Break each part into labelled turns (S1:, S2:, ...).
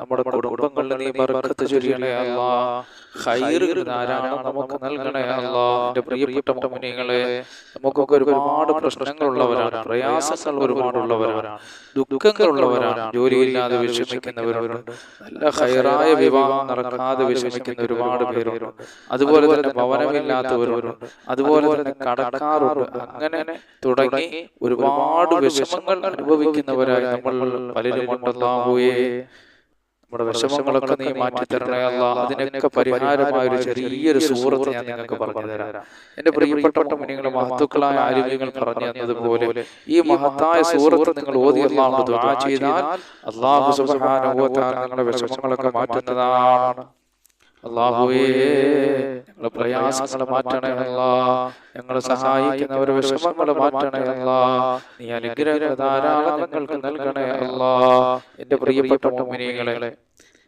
S1: നമ്മുടെ കുടുംബങ്ങളിൽ നീ ബർക്കത്ത് ചൊരിയണേ അല്ലാ ഖൈറുകൾ ധാരാളം നമുക്ക് നൽകണേ അല്ലാ എന്റെ പ്രിയപ്പെട്ട നമുക്കൊക്കെ ഒരുപാട് പ്രശ്നങ്ങളുള്ളവരാണ്. പ്രയാസങ്ങൾ ഒരുപാടുള്ളവരാണ് ദുഃഖങ്ങളുള്ളവരാണ്. ജോലിയില്ലാതെ വിഷമിക്കുന്നവരുണ്ട്. നല്ല ഖൈറായ വിവാഹം നടക്കാതെ വിഷമിക്കുന്ന ഒരുപാട് പേരുണ്ട്. അതുപോലെ തന്നെ ഭവനമില്ലാത്തവരുണ്ട്. അതുപോലെ തന്നെ കടക്കാറുണ്ട്. അങ്ങനെ തുടങ്ങി ഒരുപാട് വിഷമങ്ങൾ അനുഭവിക്കുന്നവരായി നമ്മൾ പലരും ഉണ്ടല്ലാവുകയെ നമ്മുടെ വിഷമങ്ങളൊക്കെ നീ മാറ്റി തരണേ അല്ല. അതിനൊക്കെ പരിഹാരമായ ഒരു ചെറിയൊരു സൂറത്ത് ഞാൻ നിങ്ങൾക്ക് പറഞ്ഞു തരാം. എന്റെ പ്രിയപ്പെട്ട മുന്നിങ്ങളെ മഹത്തുക്കളായ ആരോഗ്യങ്ങൾ പറഞ്ഞു തന്നതുപോലെ ഈ മഹത്തായ സൂറത്ത് നിങ്ങൾ ഓതി അള്ളാഹു ചെയ്താൽ അള്ളാഹു തആല നിങ്ങളുടെ വിഷമങ്ങളൊക്കെ മാറ്റുന്നതാണ്. അള്ളാഹുവേ ഞങ്ങളെ പ്രയാസങ്ങൾ മാറ്റണേ അല്ലാ. ഞങ്ങളെ സഹായിക്കുന്നവരെ വിഷമങ്ങൾ മാറ്റണേ അല്ലാ. നീ അനുഗ്രഹ ധാരാളം ഞങ്ങൾക്ക് നൽകണേ അല്ലാ. എന്റെ പ്രിയപ്പെട്ട മോമിനികളെ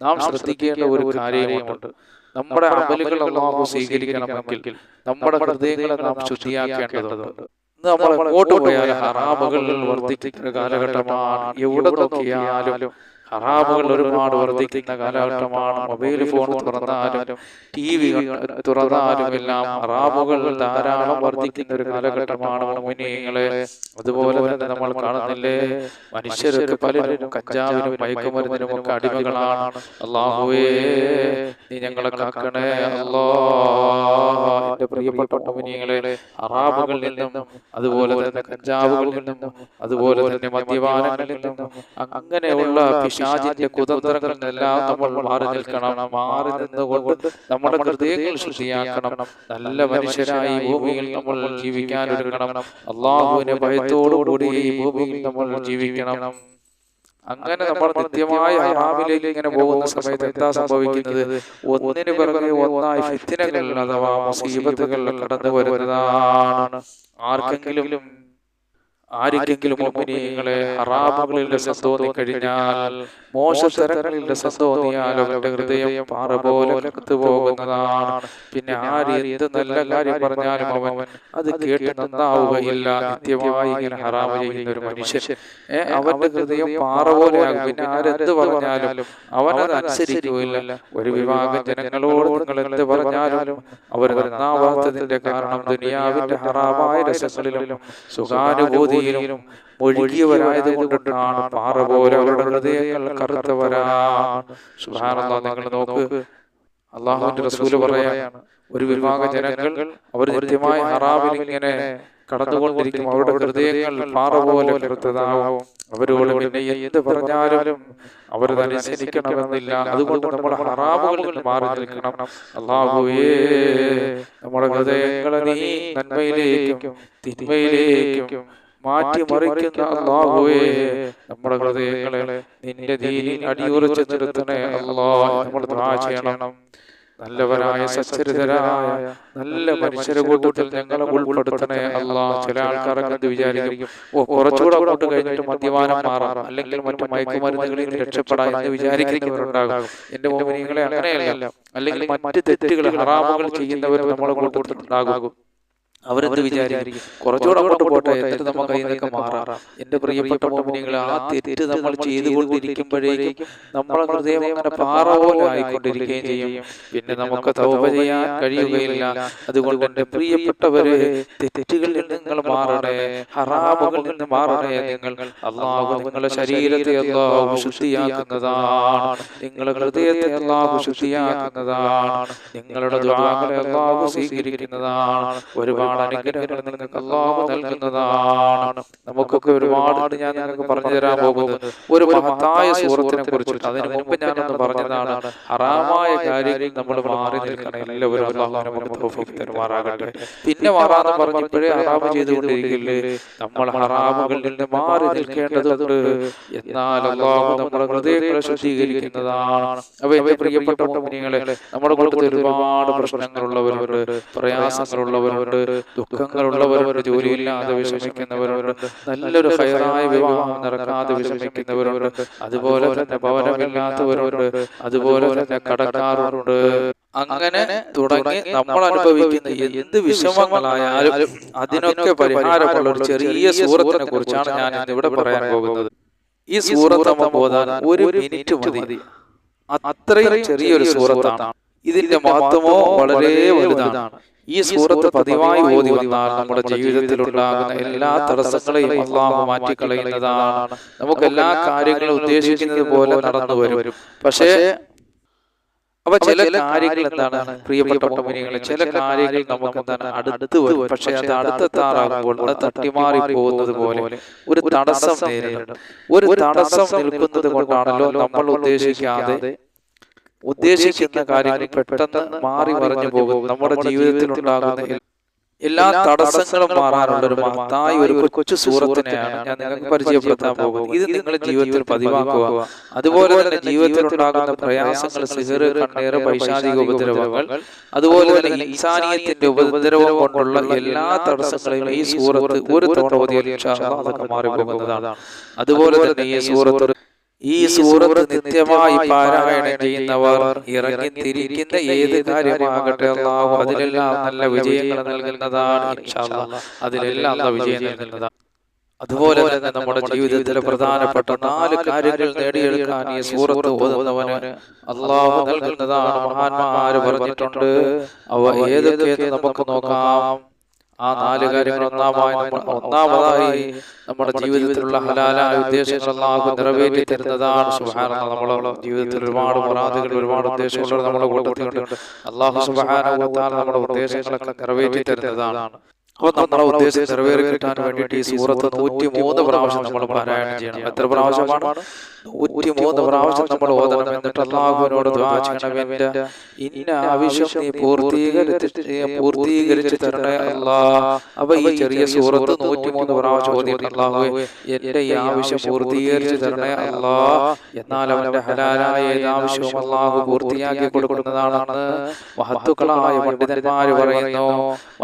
S1: നാം ശ്രദ്ധിക്കേണ്ട ഒരു കാര്യമുണ്ട്. നമ്മുടെ അമലുകൾ അള്ളാഹു സ്വീകരിക്കണമെങ്കിൽ നമ്മുടെ ഹൃദയങ്ങളെ നാം ശുദ്ധിയാക്കേണ്ടതുണ്ട്. നമ്മൾ എങ്ങോട്ട് പോയാൽ ഹറാമുകൾ വർദ്ധിക്കുന്ന കാലഘട്ടമാണ്. എവിടെ നോക്കിയാലും ഹറാമുകൾ ഒരുപാട് വർദ്ധിക്കുന്ന കാലഘട്ടമാണ് മൊബൈൽ ഫോൺ തുറന്നാലും ടി വി തുറന്നാലും എല്ലാം ഹറാമുകൾ ധാരാളം വർദ്ധിക്കുന്ന ഒരു കാലഘട്ടമാണ് മുനിയങ്ങളെ അതുപോലെ തന്നെ നമ്മൾ കാണുന്നില്ലേ മനുഷ്യരൊക്കെ പലരും കഞ്ചാവിനും മയക്കുമരുന്നിനും ഒക്കെ അടിമകളാണ്. അള്ളാഹുവേ നീ ഞങ്ങളെ കാക്കണേ. അല്ലോ എന്റെ പ്രിയപ്പെട്ട മുനിയങ്ങളെ ഹറാമുകളിൽ നിന്നും അതുപോലെ തന്നെ കഞ്ചാവുകളിൽ നിന്നും അതുപോലെ തന്നെ മദ്യപാനങ്ങളിൽ നിന്നും അങ്ങനെയുള്ള പിശാചിന്റെ കുതന്ത്രങ്ങളെല്ലാം നമ്മൾ മാറി നിൽക്കണം. മാറി നിന്നുകൊണ്ട് നമ്മുടെ ഹൃദയങ്ങൾ ശുദ്ധിയാക്കണം. നല്ല മനുഷ്യരായി ഭൂമിയിൽ നമ്മൾ ജീവിക്കാൻ ഒരുങ്ങണം അള്ളാഹുവിന്റെ ഭയത്തോടുകൂടി ഈ ഭൂമിയിൽ നമ്മൾ ജീവിക്കണം. അങ്ങനെ നമ്മൾ നിത്യമായ ഹറാമിലേക്ക് ഇങ്ങനെ പോകുന്ന സമയത്ത് എന്താ സംഭവിക്കുന്നത്? ഒന്നിന് പിറകെ ഒന്നായി ഫിത്തിനകൾ അഥവാ മുസീബത്തുകൾ കടന്നു വരുന്നതാണ് ആർക്കെങ്കിലും ആർക്കെങ്കിലും മോമിനിയങ്ങളെ ഹറാമുകളിൽ രസം തോന്നി കഴിഞ്ഞാൽ മോശത്തരങ്ങളിൽ രസം തോന്നിയാൽ അവരുടെ ഹൃദയം പാറ പോലെ കത്തു പോകുന്നതാണ് പിന്നെ ആര് എന്ത് നല്ല കാര്യം പറഞ്ഞാലും അവൻ അത് കേട്ട് നന്നാവുകയില്ല. നിത്യമായി ഇങ്ങനെ ഹറാമ് ചെയ്യുന്ന ഒരു മനുഷ്യൻ. അവന്റെ ഹൃദയം പാറ പോലെയാകും. പിന്നെ ആരെന്ത് പറഞ്ഞാലും അവനത് അനുസരിക്കുകയില്ല. ഒരു വിഭാഗം ജനങ്ങളോട് നിങ്ങൾ എന്ത് പറഞ്ഞാലും അവർ നന്നാവാത്തതിന്റെ കാരണം ദുനിയാവിന്റെ ഹറാമായ രസങ്ങളിലും സുഖാനുഭൂതിയിലും ഒഴുകിയവരായത് കൊണ്ടിട്ടാണ് പാറ പോലെ അവരുടെ ഹൃദയങ്ങൾ കറുത്തവരാണ്. സുഹാനന്ദ നിങ്ങൾ നോക്ക്. അള്ളാഹുവിന്റെ റസൂൽ പറയാണ് ഒരു വിഭാഗ ജനങ്ങൾ അവർ നിത്യമായ ഹറാമിൽ ഇങ്ങനെ കടന്നുകൊണ്ടിരിക്കും. അവരുടെ ഹൃദയങ്ങൾ പാറ പോലെ കറുത്തതാവും. അവരോട് പിന്നെ എന്ത് പറഞ്ഞാലും അവർ അനുസരിക്കണമെന്നില്ല. അതുകൊണ്ട് നമ്മുടെ ഹറാമുകളിൽ മാറി നിൽക്കണം. അള്ളാഹുവേ നമ്മുടെ ഹൃദയങ്ങളെ നീ നന്മയിലേക്കും തിന്മയിലേക്കും മാറ്റി മറിക്കുന്ന അള്ളാഹുവേ നമ്മുടെ ഹൃദയങ്ങളെ നിന്റെ ദീനിൽ അടിയുറച്ച് നിർത്തണേ അള്ളാ നമ്മൾ ചെയ്യണം. നല്ലവരായ സച്ചരിതരായ നല്ല മനുഷ്യരെ കൂട്ടത്തിൽ ഞങ്ങളെ ഉൾപ്പെടുത്തണേ അല്ല ചില ആൾക്കാരൊക്കെ എന്ത് വിചാരിക്കും? ഓ കുറച്ചുകൂടെ അങ്ങോട്ട് കഴിഞ്ഞിട്ട് മദ്യപാനം മാറാം. അല്ലെങ്കിൽ മറ്റു മയക്കുമരുന്നുകളിൽ നിന്ന് രക്ഷപ്പെടാം എന്ന് വിചാരിക്കുന്നവരുണ്ടാകും എന്റെ മോമിനികളെ അങ്ങനെയല്ല. അല്ലെങ്കിൽ മറ്റ് തെറ്റുകൾ ഹറാമുകൾ ചെയ്യുന്നവർ നമ്മളെ കൂട്ടത്തിലുണ്ടാകും. അവരെന്ത് വിചാരിക്കും. കുറച്ചുകൂടെ അങ്ങോട്ട് പോട്ടെ എന്നിട്ട് നമുക്ക് കയ്യിൽ നിന്നൊക്കെ മാറാം. എന്റെ പ്രിയപ്പെട്ട മോമിനികൾ ആ തെറ്റ് നമ്മൾ ചെയ്തുകൊണ്ടിരിക്കുമ്പോഴേക്കും നമ്മളെ ഹൃദയം അങ്ങനെ പാറ പോലെ ആയിക്കൊണ്ടിരിക്കുകയും ചെയ്യും. പിന്നെ നമുക്ക് തൗപ ചെയ്യാൻ കഴിയുകയില്ല. അതുകൊണ്ട് എന്റെ പ്രിയപ്പെട്ടവരെ തെറ്റുകളിൽ നിങ്ങൾ മാറണേ ഹറാമുകളിൽ നിന്ന് മാറണേ നിങ്ങൾ. അള്ളാഹു നിങ്ങളുടെ ശരീരത്തെ അള്ളാഹു ശുദ്ധിയാക്കുന്നതാണ്. നിങ്ങളുടെ ഹൃദയത്തെ അള്ളാഹു ശുദ്ധിയാക്കുന്നതാണ്. നിങ്ങളുടെ ദ്വാകളെ അള്ളാഹു സ്വീകരിക്കുന്നതാണ്. ഒരുപാട് അനുഗ്രഹങ്ങൾ നിങ്ങൾക്ക് അള്ളാഹു നൽകുന്നതാണ്. നമുക്കൊക്കെ ഒരുപാട് ഞാൻ നിങ്ങൾക്ക് പറഞ്ഞു തരാൻ പോകുന്നത്. ഒരു മഹത്തായ സൂറത്തിനെ കുറിച്ചിട്ട്. അതിന് മുമ്പ് ഞാനൊന്ന് പറഞ്ഞതാണ് ഹറാമായ കാര്യങ്ങൾ നമ്മൾ മാറി നിൽക്കണം. എല്ലാവരും അള്ളാഹു നമുക്ക് തൗഫീഖ് തരുമാറാകട്ടെ. പിന്നെ മാറാന്ന് പറഞ്ഞപ്പോഴേ ഹറാമ് ചെയ്തുകൊണ്ടിരിക്കില്ലേ? നമ്മൾ ഹറാമുകളിൽ നിന്ന് മാറി നിൽക്കേണ്ടതുണ്ട്. എന്നാൽ അള്ളാഹു നമ്മുടെ ഹൃദയങ്ങളെ ശുദ്ധീകരിക്കുന്നതാണ്. അപ്പൊ എന്റെ പ്രിയപ്പെട്ട നമ്മുടെ കൂട്ടത്തിൽ ഒരുപാട് പ്രശ്നങ്ങളുള്ളവരുണ്ട് പ്രയാസങ്ങളുള്ളവരുണ്ട്. ദുഃഖങ്ങളുള്ളവരുണ്ട് ജോലിയില്ലാതെ വിഷമിക്കുന്നവരുണ്ട്. നല്ലൊരു ഹൈറായ വിവാഹം നടക്കാതെ വിഷമിക്കുന്നവരുണ്ട്. അതുപോലെ തന്നെ ഭവനമില്ലാത്തവരുണ്ട്. അതുപോലെ തന്നെ കടക്കാറുണ്ട്. അങ്ങനെ തുടങ്ങി നമ്മൾ അനുഭവിക്കുന്ന എന്ത് വിഷമങ്ങളായാലും അതിനൊക്കെ പരിഹാരമുള്ള ഒരു ചെറിയ സൂറത്തിനെ കുറിച്ചാണ് ഞാൻ ഇവിടെ പറയാൻ പോകുന്നത്. ഈ സൂറത്ത് പോകാൻ ഓതാൻ ഒരു മിനിറ്റ് മതി. അത്രയും ചെറിയൊരു സൂറത്താണ്. ഇതിന്റെ മഹത്വമോ വളരെ വലുതാണ്. ഈ സൂറത്ത് പതിവായി ഓതി വന്നാൽ നമ്മുടെ ജീവിതത്തിൽ ഉണ്ടാകുന്ന എല്ലാ തടസ്സങ്ങളെയും അള്ളാഹു മാറ്റിക്കളയുന്നതാണ്. നമുക്ക് എല്ലാ കാര്യങ്ങളും ഉദ്ദേശിക്കുന്നത് പോലെ നടന്നു വരും. പക്ഷേ അപ്പൊ ചില കാര്യങ്ങൾ എന്താണ്? പ്രിയപ്പെട്ട ചില കാര്യങ്ങൾ നമുക്ക് എന്താണ്? അടുത്ത് വരും. പക്ഷെ അത് അടുത്തെത്താറാകുമ്പോൾ അത് തട്ടിമാറി പോകുന്നത് പോലെ ഒരു തടസ്സം നേരിടും. ഒരു തടസ്സം നിൽക്കുന്നത് കൊണ്ടാണല്ലോ നമ്മൾ ഉദ്ദേശിക്കാതെ ഉദ്ദേശിക്കുന്ന കാര്യങ്ങൾ പെട്ടെന്ന് മാറി മറിഞ്ഞു പോകും. നമ്മുടെ ജീവിതത്തിൽ ഉണ്ടാകുന്ന എല്ലാ തടസ്സങ്ങളും മാറാനുള്ള ഒരു മഹത്തായ ഒരു കൊച്ചു സൂറത്തിനെയാണ് ഞാൻ നിങ്ങൾക്ക് പരിചയപ്പെടുത്താൻ പോകുന്നത്. ഇത് നിങ്ങളുടെ ജീവിതത്തിൽ പതിവാക്കുക. അതുപോലെ തന്നെ ജീവിതത്തിൽ ഉണ്ടാകുന്ന പ്രയാസങ്ങൾ കണ്ണേറ് പൈശാചിക ഉപദ്രവങ്ങൾ അതുപോലെ തന്നെ ഇൻസാനിയത്തിന്റെ ഉപദ്രവം കൊണ്ടുള്ള എല്ലാ തടസ്സങ്ങളെയും ഈ സൂറത്ത് ഒരു തവണ ഓതിയാൽ അതൊക്കെ മാറിപ്പോകുന്നതാണ്. അതുപോലെ തന്നെ ഈ സൂറത്ത് ഈ സൂറത്ത് നിത്യമായി പാരായണം ചെയ്യുന്നവർ ഇറങ്ങി തിരിക്കുന്ന ഏത് കാര്യമാകട്ടെ അള്ളാഹു അതിലെല്ലാം നല്ല വിജയങ്ങൾ നൽകുന്നതാണ് അതിലെല്ലാം നല്ല വിജയം നൽകുന്നതാണ്. അതുപോലെ തന്നെ നമ്മുടെ ജീവിതത്തിലെ പ്രധാനപ്പെട്ട നാല് കാര്യങ്ങൾ നേടിയെടുക്കാൻ ഈ സൂറത്ത് ഓതുന്നവന് അള്ളാഹു നൽകുന്നതാണ് മഹാന്മാര് പറഞ്ഞിട്ടുണ്ട്. അവ ഏതൊക്കെ നമുക്ക് നോക്കാം. ആ നാല് കാര്യങ്ങൾ ഒന്നാമായി ഒന്നാമതായി നമ്മുടെ ജീവിതത്തിലുള്ള ഹലാലായ ഉദ്ദേശങ്ങൾ അള്ളാഹു നിറവേറ്റി തരുന്നതാണ്. സുഹാന നമ്മളെ ജീവിതത്തിൽ ഒരുപാട് മുറാദുകൾ ഒരുപാട് ഉദ്ദേശങ്ങൾ നമ്മുടെ കൂട്ടിയിട്ടുണ്ട് അള്ളാഹു സുഹാന നമ്മുടെ ഉദ്ദേശങ്ങളൊക്കെ നിറവേറ്റി തരുന്നതാണ്. അപ്പൊ നമ്മളെ ഉദ്ദേശം നിറവേറി കിട്ടാൻ വേണ്ടിയിട്ട് ഈ സൂറത്ത് നൂറ്റി മൂന്ന് പ്രാവശ്യം നമ്മൾ പാരായണം ചെയ്യണം. എത്ര പ്രാവശ്യമാണ് നൂറ്റി മൂന്ന് പ്രാവശ്യം നമ്മൾ ഓതണം എന്നിട്ട് അള്ളാഹുവിനോട് ഇന്ന ആവശ്യം നീ പൂർത്തീകരിച്ച് പൂർത്തീകരിച്ച് തരണേ അല്ലാ. അപ്പൊ ഈ ചെറിയ സൂറത്ത് നൂറ്റി മൂന്ന് പ്രാവശ്യം ഓതിയിട്ട് അള്ളാഹു എന്റെ ഈ ആവശ്യം പൂർത്തീകരിച്ച് തരണേ അല്ലാ. എന്നാൽ അവന്റെ ഹലാലായ ഏത് ആവശ്യവും അള്ളാഹു പൂർത്തിയാക്കി കൊടുക്കുന്നതാണെന്ന് മഹത്തുക്കളായ പണ്ഡിതന്മാര് പറയുന്നു.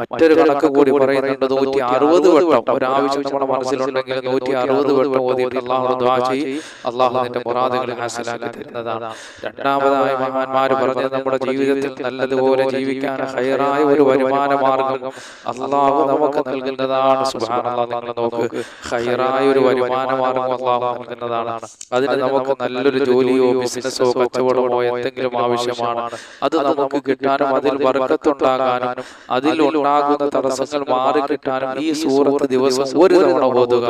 S1: മറ്റൊരു കണക്ക് കൂടി പറയുന്നുണ്ട് നൂറ്റി അറുപത് വട്ടം ഒരാവശ്യം നമ്മുടെ മനസ്സിലുണ്ടെങ്കിൽ നൂറ്റി അറുപത് വട്ടം ഓതിയിട്ട് അള്ളാഹു ദ്വാ ചെയ്യും. അള്ളാഹു നിന്റെ മുറാദുകൾ ഹാസിലാക്കി തരുന്നതാണ്. രണ്ടാമതായി മഹാന്മാർ പറഞ്ഞത് നമ്മുടെ ജീവിതത്തിൽ നല്ലതുപോലെ ജീവിക്കാൻ ഹയറായ ഒരു വരുമാന മാർഗം അള്ളാഹു നമുക്ക് നൽകുന്നതാണ്. സുബാനുള്ള നിങ്ങൾ നോക്ക്. ഹയറായ ഒരു വരുമാന മാർഗം അള്ളാഹു നൽകുന്നതാണ്. അതിന് നമുക്ക് നല്ലൊരു ജോലിയോ ബിസിനസ്സോ കച്ചവടമോ എന്തെങ്കിലും ആവശ്യമാണ്. അത് നമുക്ക് കിട്ടാനും അതിൽ വർക്കത്തുണ്ടാകാനും അതിൽ ഉണ്ടാകുന്ന തടസ്സങ്ങൾ മാറിക്കിട്ടാനും ഈ സൂറത്ത് ദിവസം ഒരു തവണ ഓതുക.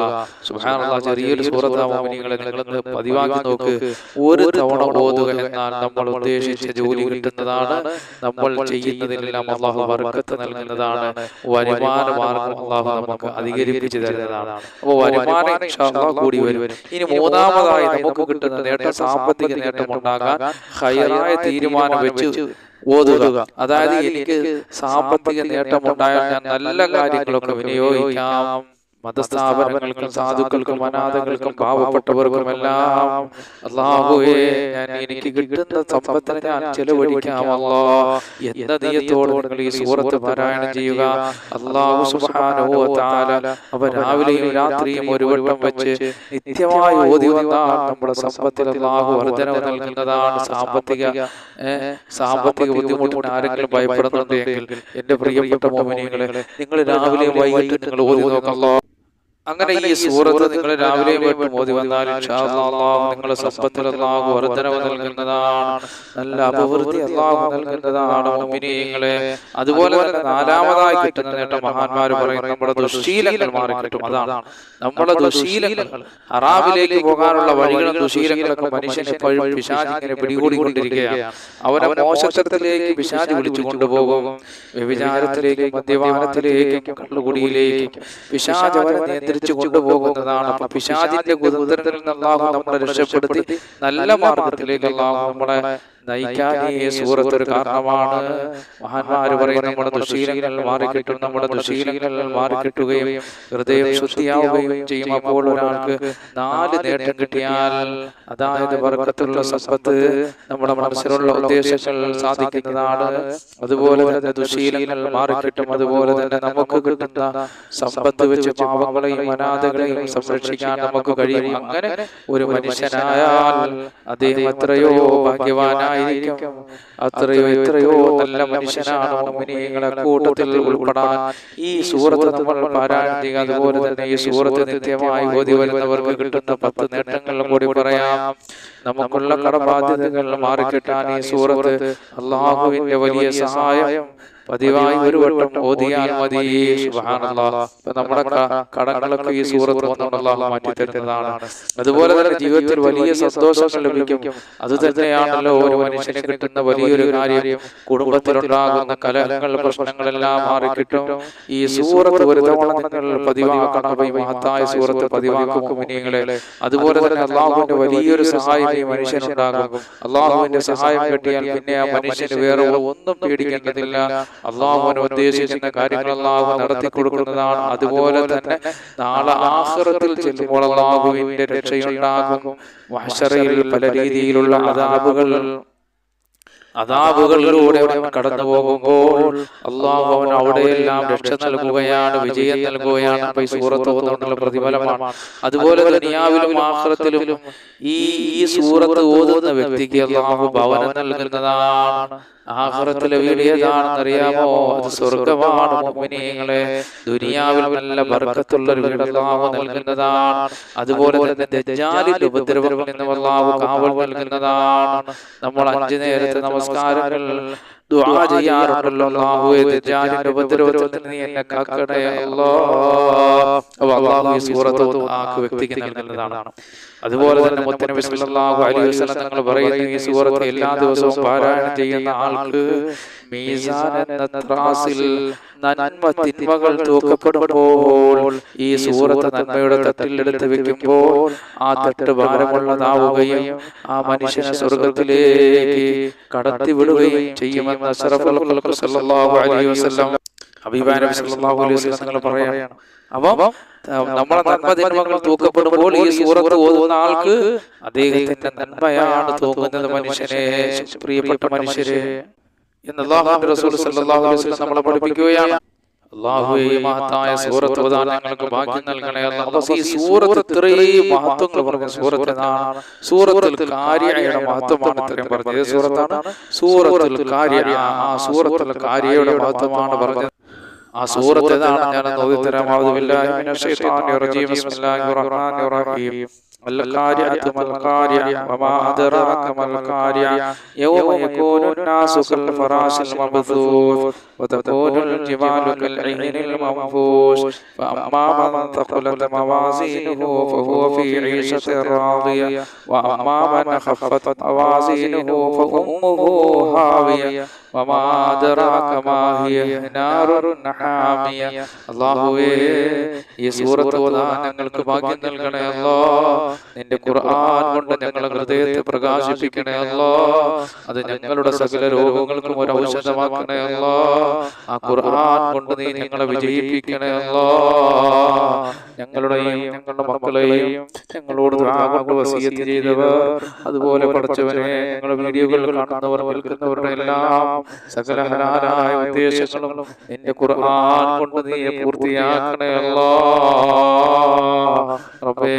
S1: സുഹാനുള്ള ചെറിയൊരു സൂറത്താമിനികളെ നിങ്ങളെന്ന് പതിവാക്കി നോക്ക്. ഒരു തവണ ഓതുക എന്നാൽ നമ്മൾ ഉദ്ദേശിച്ച ജോലി കിട്ടുന്നതാണ്. നമ്മൾ ചെയ്യുന്നതിനെല്ലാം അള്ളാഹു വർക്കത്ത് നൽകുന്നതാണ്. വരുമാന മാർഗം അള്ളാഹു നമുക്ക് അധികരിപ്പിച്ചു തരുന്നതാണ്. അപ്പോൾ വരുമാനം കൂടി വരും. ഇനി മൂന്നാമതായി നമുക്ക് കിട്ടുന്ന നേട്ടം സാമ്പത്തിക നേട്ടം ഉണ്ടാകാൻ ഹയറായ തീരുമാനം വെച്ച് ഓതുക. അതായത് എനിക്ക് സാമ്പത്തിക നേട്ടമുണ്ടായാൽ ഞാൻ നല്ല കാര്യങ്ങളൊക്കെ വിനിയോഗിക്കാം. മതസ്ഥാപനങ്ങൾക്കും സാധുക്കൾക്കും അനാഥകൾക്കും പാവപ്പെട്ടവർക്കും എല്ലാം അള്ളാഹുവേ ഞാൻ എനിക്ക് കിട്ടുന്ന സമ്പത്തിനെ ഞാൻ ചെലവഴിക്കാമല്ലോ എന്ന നീയത്തോട് നിങ്ങൾ ഈ സൂറത്ത് പാരായണം ചെയ്യുക. അള്ളാഹു സുബാനോ താല അവ രാവിലെയും രാത്രിയും ഒരു വട്ടം വെച്ച് നിത്യമായി ഓതി വന്നാൽ നമ്മുടെ സമ്പത്തിൽ അള്ളാഹു വർധനവ് നൽകുന്നതാണ് സാമ്പത്തിക സാമ്പത്തിക ബുദ്ധിമുട്ടിന് ആരെങ്കിലും ഭയപ്പെടുന്നുണ്ടെങ്കിൽ എന്റെ പ്രിയപ്പെട്ട മോമിനികളെ നിങ്ങൾ രാവിലെയും വൈകിട്ട് നിങ്ങൾ ഓതി നോക്കല്ലോ അങ്ങനെ ഈ സൂറത്ത് നിങ്ങൾ രാവിലെ പോയിട്ട് മോദി വന്നാൽ നിങ്ങളെ സമ്പത്തിൽ വർധനവ് നൽകുന്നതാണ്. നല്ല അഭിവൃദ്ധി അള്ളാഹു നൽകുന്നതാണ് മോമിനിയങ്ങളെ അതുപോലെ തന്നെ നാലാമതായി കിട്ടുന്ന നേട്ടം മഹാന്മാർ പറയും നമ്മുടെ ദുശീലങ്ങൾ മാറി കിട്ടും. അതാണ്. നമ്മുടെ ദുശീലങ്ങൾ. ഹറാമിലേക്ക് പോകാനുള്ള വഴികളും ദുശീലങ്ങളൊക്കെ മനുഷ്യനെ എപ്പോഴും പിശാചിങ്ങനെ പിടികൂടിക്കൊണ്ടിരിക്കുകയാണ്. അവനെ മോശത്തിലേക്ക് പിശാചി വിളിച്ചു കൊണ്ടുപോകും വ്യഭിചാരത്തിലേക്കും മദ്യപാനത്തിലേക്കും കള്ളുകുടിയിലേക്കും പിശാജ് അവരെ നിയന്ത്രിച്ചു തിരിച്ചു കൊണ്ടുപോകുന്നതാണ് പിശാചിന്റെ കുതന്ത്രത്തിൽ നിന്ന് അള്ളാഹു നമ്മളെ രക്ഷപ്പെടുത്തി നല്ല മാർഗത്തിലേക്ക് അള്ളാഹു നമ്മളെ നയിക്കാൻ ഈ സൂറത്ത് ഒരു കാരണമാണ്. മഹാന്മാര് പറയും നമ്മുടെ ദുശീലങ്ങൾ മാറിക്കിട്ടും നമ്മുടെ ദുശീലങ്ങൾ മാറിക്കിട്ടുകയും ഹൃദയം ശുദ്ധിയാവുകയും ചെയ്യും. അപ്പോൾ ഒരാൾക്ക് നാല് നേട്ടം കിട്ടിയാൽ അതായത് വർഗത്തിലുള്ള സമ്പത്ത് നമ്മുടെ മനസ്സിലുള്ള ഉദ്ദേശങ്ങൾ സാധിക്കുന്നതാണ്. അതുപോലെ തന്നെ ദുശീലങ്ങൾ മാറിക്കിട്ടും. അതുപോലെ തന്നെ നമുക്ക് കിട്ടുന്ന സമ്പത്ത് വെച്ച് പാവങ്ങളെയും അനാഥകളെയും സംരക്ഷിക്കാൻ നമുക്ക് കഴിയും. അങ്ങനെ ഒരു മനുഷ്യനായാൽ അദ്ദേഹം എത്രയോ ഭാഗ്യവാനായി മനുഷ്യനായിരിക്കും അത്രയോ എത്രയോ നല്ല മനുഷ്യനാണ് മുഅ്മിനീങ്ങളെ കൂട്ടത്തിൽ ഉൾപ്പെടാൻ. ഈ സൂറത്ത് നമ്മൾ പാരായണം ചെയ്യുക അതുപോലെ തന്നെ ഈ സൂറത്ത് നിത്യമായി ഓതി വരുന്നവർക്ക് കിട്ടുന്ന പത്ത് നേട്ടങ്ങളും കൂടി പറയാം. നമുക്കുള്ള കടബാധ്യതകൾ മാറിക്കിട്ടാൻ ഈ സൂറത്ത് അള്ളാഹുവിന്റെ വലിയ സഹായം പതിവായി ഒരു വട്ടം ഓതിയാൽ മതി ഇപ്പൊ നമ്മുടെ കടകളൊക്കെ കടങ്ങളൊക്കെ ഈ സൂറത്ത് വന്നുകൊണ്ട് അള്ളാഹു മാറ്റി തരുന്നതാണ്. അതുപോലെ തന്നെ ജീവിതത്തിൽ വലിയ സന്തോഷം ലഭിക്കും. അത് തന്നെയാണല്ലോ ഒരു മനുഷ്യന് കിട്ടുന്ന വലിയൊരു കാര്യം. കുടുംബത്തിലുണ്ടാകുന്ന കലഹങ്ങൾ പ്രശ്നങ്ങളെല്ലാം മാറി കിട്ടും. ഈ സൂറത്ത് ഒരു തവണ നിങ്ങൾ പതിവാക്കണം. ഈ മഹത്തായ സൂറത്ത് പതിവാക്കും കുഞ്ഞുങ്ങളെ. അതുപോലെ തന്നെ അള്ളാഹുവിന്റെ വലിയൊരു സഹായം ഈ മനുഷ്യനുണ്ടാകും. അള്ളാഹുവിന്റെ സഹായം കിട്ടിയാൽ പിന്നെ ആ മനുഷ്യന് വേറെ ഒന്നും പേടിക്കേണ്ടതില്ല അള്ളാഹുവിന് ഉദ്ദേശിക്കുന്ന കാര്യങ്ങൾ അള്ളാഹു നടത്തി കൊടുക്കുന്നതാണ്. അതുപോലെ തന്നെ നാളെ ആഹ്റത്തിൽ ചെല്ലുമ്പോൾ അള്ളാഹുവിന്റെ രക്ഷയുണ്ടാകും. മഹ്ശറയിൽ പല രീതിയിലുള്ള അതാപുകൾ അതാപുകളിലൂടെ കടന്നു പോകുമ്പോൾ അള്ളാഹു അവൻ അവിടെയെല്ലാം രക്ഷ നൽകുകയാണ് വിജയം നൽകുകയാണ് അപ്പൊ ഈ സൂറത്ത് ഓതുകൊണ്ടുള്ള പ്രതിഫലമാണ്. അതുപോലെ ദുനിയാവിലും ആഹ്റത്തിലും ഈ ഈ സൂറത്ത് ഓതുന്ന വ്യക്തിക്ക് അള്ളാഹു ഭവനം നൽകുന്നതാണ്. ആഹ്റത്തിലെ വീട് ഏതാണെന്നറിയാമോ? അത് സ്വർഗമാണ് മുഅ്മിനീങ്ങളെ ദുനിയാവിൽ നല്ല ബർക്കത്തുള്ള ഒരു വീടല്ലാവ് നൽകുന്നതാണ്. അതുപോലെ തന്നെ ദജ്ജാലിന്റെ ഉപദ്രവങ്ങളിൽ നിന്ന് കാവൽ നൽകുന്നതാണ്. നമ്മൾ അഞ്ചു നേരത്തെ നമസ്കാരങ്ങൾ ദുആ ചെയ്യാറുണ്ടല്ലോ അല്ലാഹുവേ ദജ്ജാലിന്റെ ഉപദ്രവത്തിൽ നീ എന്നെ കാക്കണേ അല്ലാഹ് അല്ലാഹു ഈ സൂറത്ത് ആക്ക് വ്യക്തിക്ക് നൽകുന്നതാണ്. അതുപോലെ തന്നെ മുത്തനബി സല്ലല്ലാഹു അലൈഹി വസല്ലം തങ്ങൾ പറയുന്നു ഈ സൂറത്ത് എല്ലാ ദിവസവും പാരായണം ചെയ്യുന്ന ആൾക്ക് മീസാൻ എന്ന ത്രാസിൽ നന്മ തിന്മകൾ തൂക്കപ്പെടുമ്പോൾ ഈ സൂറത്ത് നന്മയുടെ തട്ടിലെടുത്ത് വെക്കുമ്പോൾ ആ തട്ട് ഭാരമുള്ളതാവുകയും ആ മനുഷ്യനെ സ്വർഗത്തിലേക്ക് കടത്തിവിടുകയും ചെയ്യുമെന്ന് നമ്മളെ തൂക്കപ്പെടുമ്പോൾ ഈ സൂറത്ത് ഓതുന്ന ആൾക്ക് അദ്ദേഹത്തിന്റെ നന്മയാണ് തൂക്കുന്നത് മനുഷ്യനെ. പ്രിയപ്പെട്ട മനുഷ്യരെ. എന്ന് അല്ലാഹുവിന്റെ റസൂൽ സല്ലല്ലാഹു അലൈഹി വസല്ലം നമ്മളെ പഠിപ്പിക്കുകയാണ്. അള്ളാഹുവേ ഈ മഹത്തായ സൂറത്ത് ഞങ്ങൾക്ക് ഭാഗ്യം നൽകണേ അല്ലാഹ് ഈ സൂറത്ത് ഇത്രയും മഹത്വങ്ങൾ പറഞ്ഞ സൂറത്ത് ഏതാണ് സൂറത്തുൽ കാരിയയുടെ മഹത്വമാണ് ഇത്രയും പറഞ്ഞത് സൂറത്താണ് സൂറത്തുൽ കാരിയ ആ സൂറത്തുൽ കാരിയയുടെ മഹത്വമാണ് പറഞ്ഞത്. ആ സൂറത്ത് ഏതാണ് ഞാൻ നോക്കി തരാം. ബില്ലാഹി القارعة ما القارعة وما أدراك ما القارعة يوم يكون الناس كالفراش المبثوث وتكون الجبال كالعهن المنفوش فأما من ثقلت موازينه فهو في عيشة راضية وأما من خفت موازينه فأمه هاوية وما أدراك ما هي نار حامية അള്ളാഹുവേ ഈ സൂറത്ത് ഓതാൻ ഞങ്ങൾക്ക് ഭാഗ്യം നൽകണേ അല്ലോ നിന്റെ ഖുർആൻ കൊണ്ട് ഞങ്ങളെ ഹൃദയത്തെ പ്രകാശിപ്പിക്കണേ അല്ലോ അത് ഞങ്ങളുടെ സകല രോഗങ്ങൾക്കും ഒരു ഔഷധമാക്കണേ അല്ലോ ആ ഖുർആൻ കൊണ്ട് നീ ഞങ്ങളെ വിജയിപ്പിക്കണേ അല്ലോ. ഞങ്ങളുടെയും ഞങ്ങളുടെ മക്കളെയും ഞങ്ങളോട് കൊണ്ട് വസീയത്ത് ചെയ്തവർ അതുപോലെ പഠിച്ചവരെ ഞങ്ങളുടെ വീഡിയോകൾ കാണുന്നവർ കേൾക്കുന്നവരുടെ എല്ലാം സകല ഹലാലായ ഉദ്ദേശങ്ങളും എന്റെ ഖുർആൻ കൊണ്ട് നീ പൂർത്തിയാക്കണേ അല്ലാഹ റബ്ബേ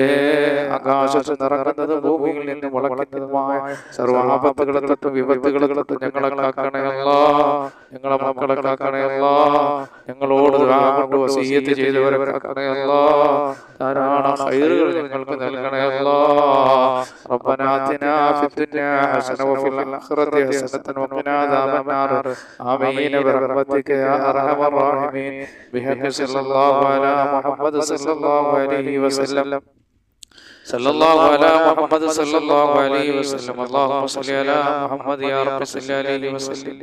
S1: ആകാശത്ത് നിറങ്ങുന്നത് ഭൂമിയിൽ നിന്ന് മുളക്കുന്നതുമായ സർവാപത്തുകളെ തൊട്ടും വിപത്തുകളെ തൊട്ടും ഞങ്ങളെ കാക്കണേ അല്ലാഹ ഞങ്ങളെ മക്കളെ കാക്കണേ അല്ലാ ഞങ്ങളോട് ദുആ കൊണ്ട് വസീയത്ത് ചെയ്തവരെ കാക്കണേ അല്ലാ ധാരാളം ഹൈറുകൾ ഞങ്ങൾക്ക് നൽകണേ അല്ലാ ربنا آتنا في الدنيا حسنة وفي الآخرة حسنة وقنا عذاب النار آمين برحمتك يا أرحم الراحمين بحق صلى الله على محمد صلى الله عليه وسلم صلى الله على محمد صلى الله عليه وسلم اللهم صل على محمد يا رب صل عليه وسلم